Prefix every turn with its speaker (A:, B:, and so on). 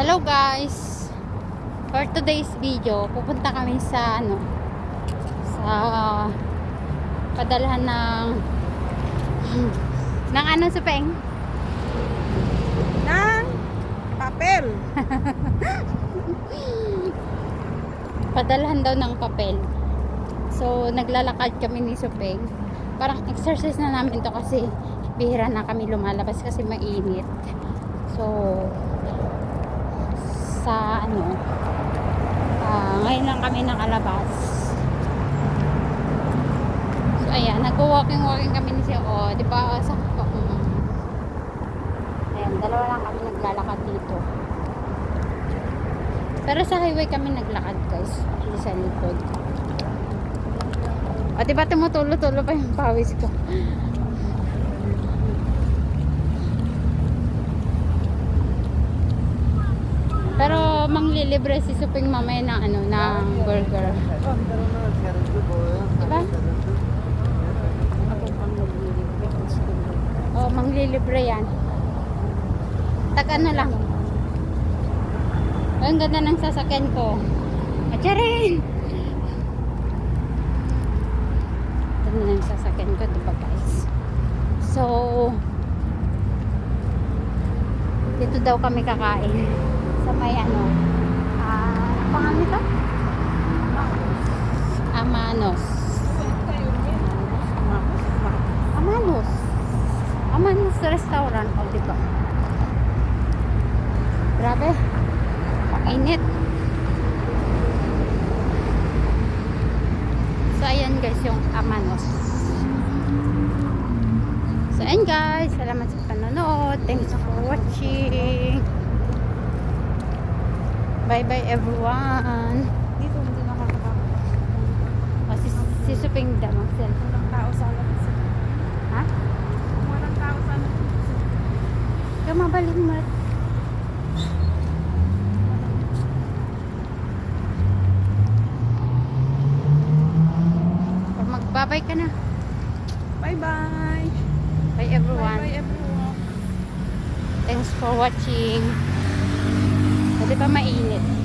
A: Hello guys! For today's video, pupunta kami sa ano sa padalahan ng ng ano sa Peng?
B: ng papel.
A: Padalahan daw ng papel. So, naglalakad kami ni Supeng. Parang exercise na namin to kasi bihira na kami lumalabas kasi mainit. So, sa ano, ah, ngayon lang kami nakalabas. So, ayan, nag-walking-walking kami ni siya. O, di ba? Sa, um, ayan, dalawa lang kami naglalakad dito. Pero sa highway kami naglakad guys. Hindi sa likod. O diba tumutulo-tulo pa yung pawis ko. Manglilibre si Suping mamaya ng ano, ng burger. Diba? O, manglilibre yan. Tag ano lang. Ang ganda ng sasakyan ko. Acharin! Ganda ng sasakyan ko, diba guys? So, dito daw kami kakain. Sa may ano, ah, ano pangalan nito? Amanos. Amanos. Amanos restaurant, o diba? Grabe. Ang init. So, ayan guys, yung Amanos. So, ayan guys. Salamat sa panonood. Thanks for watching. Bye-bye everyone.
B: Dito hindi nakakapagod.
A: O, si, si Suping damang cellphone.
B: Walang tao sa labas.
A: Ha?
B: Walang tao sa labas.
A: Kaya mabalik mo. Magbabay ka na.
B: Bye-bye.
A: Bye everyone.
B: Bye-bye everyone.
A: Thanks for watching. Pwede pa mainit.